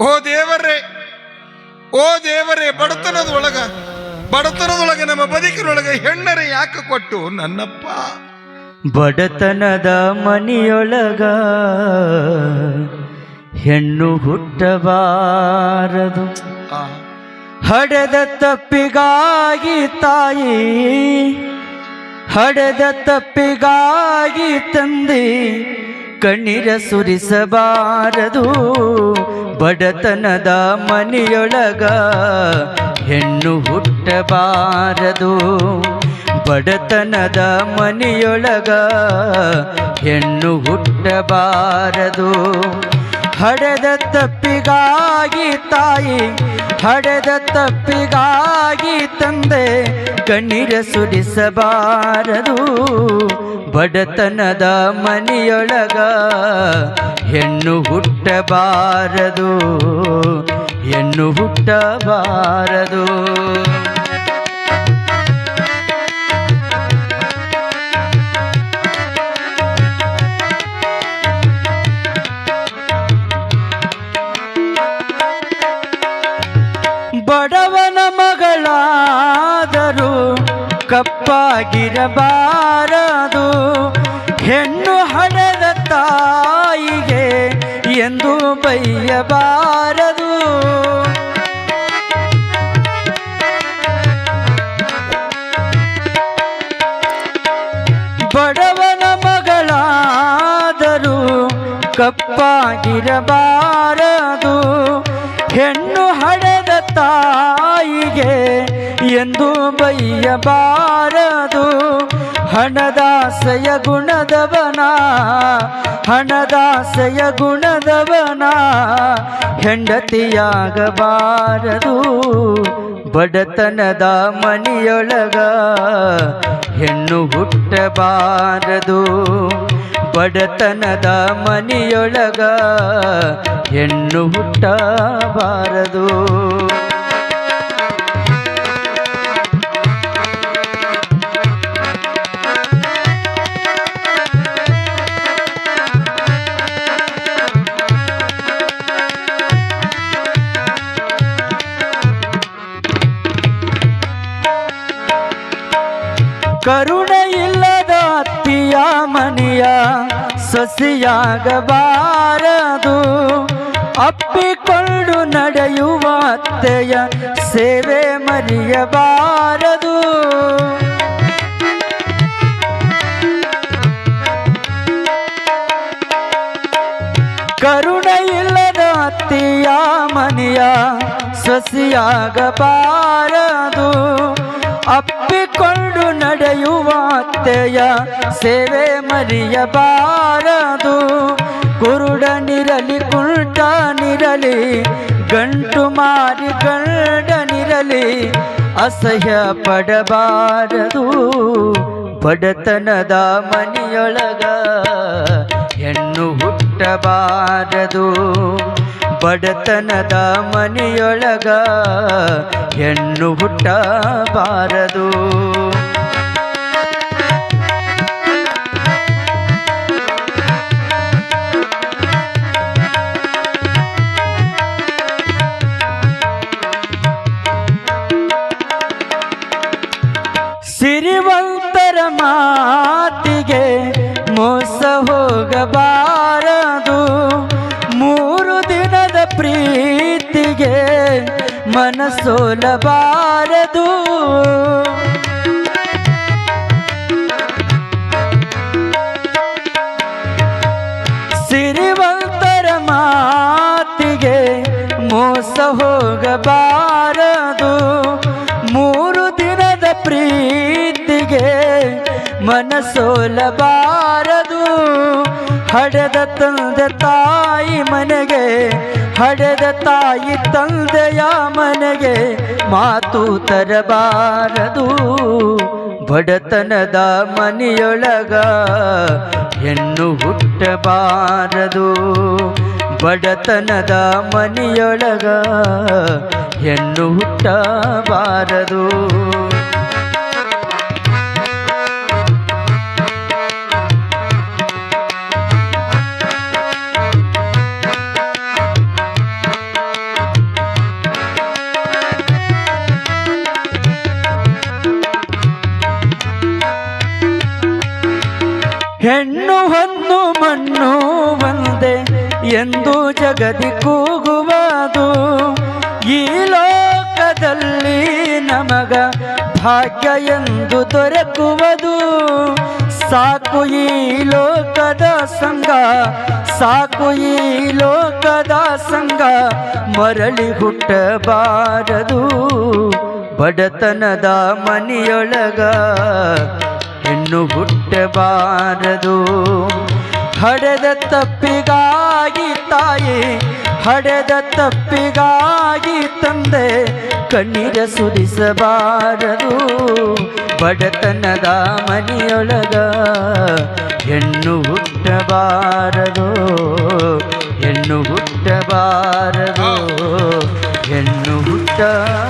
ಓ ದೇವರೇ ಓ ದೇವರೇ ಬಡತನದೊಳಗ ಬಡತನದೊಳಗೆ ನಮ್ಮ ಬದುಕಿನೊಳಗೆ ಹೆಣ್ಣರೆ ಯಾಕೆ ಕೊಟ್ಟು ನನ್ನಪ್ಪ? ಬಡತನದ ಮನಿಯೊಳಗ ಹೆಣ್ಣು ಹುಟ್ಟಬಾರದು. ಹಡೆದ ತಪ್ಪಿಗಾಗಿ ತಾಯಿ ಹಡೆದ ತಪ್ಪಿಗಾಗಿ ತಂದೆ ಕಣ್ಣೀರ ಸುರಿಸಬಾರದು. ಬಡತನದ ಮನೆಯೊಳಗ ಹೆಣ್ಣು ಹುಟ್ಟಬಾರದು. ಬಡತನದ ಮನೆಯೊಳಗ ಹೆಣ್ಣು ಹುಟ್ಟಬಾರದು. ಹಡೆದ ತಪ್ಪಿಗಾಗಿ ತಾಯಿ ಹಡೆದ ತಪ್ಪಿಗಾಗಿ ತಂದೆ ಕಣ್ಣೀರ ಸುರಿಸಬಾರದು. ಬಡತನದ ಮನೆಯೊಳಗ ಹೆಣ್ಣು ಹುಟ್ಟಬಾರದು. ಹೆಣ್ಣು ಹುಟ್ಟಬಾರದು. ಕಪ್ಪಾಗಿರಬಾರದು. ಹೆಣ್ಣು ಹಣದ ತಾಯಿಗೆ ಎಂದು ಬೈಯಬಾರದು. ಬಡವನ ಮಗಳಾದರೂ ಕಪ್ಪಾಗಿರಬಾರದು. ಹೆಣ್ಣು ಹಣದ ತಾಯಿಗೆ ಎಂದು ಬೈಯಬಾರದು. ಹಣದಾಸೆಯ ಗುಣದವನ ಹಣದಾಸೆಯ ಗುಣದವನ, ಹೆಂಡತಿಯಾಗಬಾರದು. ಬಡತನದ ಮನೆಯೊಳಗ ಹೆಣ್ಣು ಹುಟ್ಟಬಾರದು. ಬಡತನದ ಮನೆಯೊಳಗ ಹೆಣ್ಣು ಹುಟ್ಟಬಾರದು. ಕರುಣೆ ಇಲ್ಲದ ಅತ್ತಿಯ ಮನೆಯ ಸೊಸೆಯಾಗಬಾರದು. ಅಪ್ಪಿಕೊಂಡು ನಡೆಯುವ ಅತ್ತೆಯ ಸೇವೆ ಮರೆಯಬಾರದು. ಕರುಣೆ ಇಲ್ಲದ ಅತ್ತಿಯ ಮನೆಯ ಸೊಸೆಯಾಗಬಾರದು. ಅಪ್ಪಿಕೊಂಡು ನಡೆಯುವ ಅತ್ತೆಯ ಸೇವೆ ಮರಿಯಬಾರದು. ಕುರುಡನಿರಲಿ ಕುಂಟನಿರಲಿ ಗಂಟು ಮಾರಿ ಗಂಡನಿರಲಿ ಅಸಹ್ಯ ಪಡಬಾರದು. ಬಡತನದ ಮನಿಯೊಳಗ ಹೆಣ್ಣು ಹುಟ್ಟಬಾರದು. ಬಡತನದ ಮನಿಯೊಳಗ ಹೆಣ್ಣು ಹುಟ್ಟಬಾರದು. ಸಿರಿವಂತರ ಮಾತಿಗೆ ಮೋಸ ಹೋಗಬಾರದು. ಮೂರು ದಿನದ ಪ್ರೀತಿಗೆ ಮನಸೋಲಬಾರದು ಸಿರಿವಂತರ ಮಾತಿಗೆ ಮೋಸ ಹೋಗಬಾರದು. ಮನಸೋಲಬಾರದು ಹಡೆದ ತಂದೆ ತಾಯಿ ಮನೆಗೆ, ಹಡೆದ ತಾಯಿ ತಂದೆಯ ಮನೆಗೆ ಮಾತು ತರಬಾರದು. ಬಡತನದ ಮನೆಯೊಳಗ ಹೆಣ್ಣು ಹುಟ್ಟಬಾರದು. ಬಡತನದ ಮನೆಯೊಳಗ ಹೆಣ್ಣು ಹುಟ್ಟಬಾರದು. ಮಣ್ಣು ಒಂದೇ ಎಂದು ಜಗದಿ ಕೂಗುವುದು. ಈ ಲೋಕದಲ್ಲಿ ನಮಗ ಭಾಗ್ಯ ಎಂದು ದೊರಕುವುದು. ಸಾಕು ಈ ಲೋಕದ ಸಂಗ ಸಾಕು ಈ ಲೋಕದ ಸಂಗ ಮರಳಿ ಹುಟ್ಟಬಾರದು. ಬಡತನದ ಮನೆಯೊಳಗ ಹೆಣ್ಣು ಹುಟ್ಟಬಾರದು. ಹಡೆದ ತಪ್ಪಿಗಾಗಿ ತಾಯಿ, ಹಡೆದ ತಪ್ಪಿಗಾಗಿ ತಂದೆ ಕಣ್ಣೀರ ಸುರಿಸಬಾರದು. ಬಡತನದ ಮನೆಯೊಳಗ ಹೆಣ್ಣು ಹುಟ್ಟಬಾರದು. ಹೆಣ್ಣು ಹುಟ್ಟಬಾರದು. ಹೆಣ್ಣು ಹುಟ್ಟಬಾರದು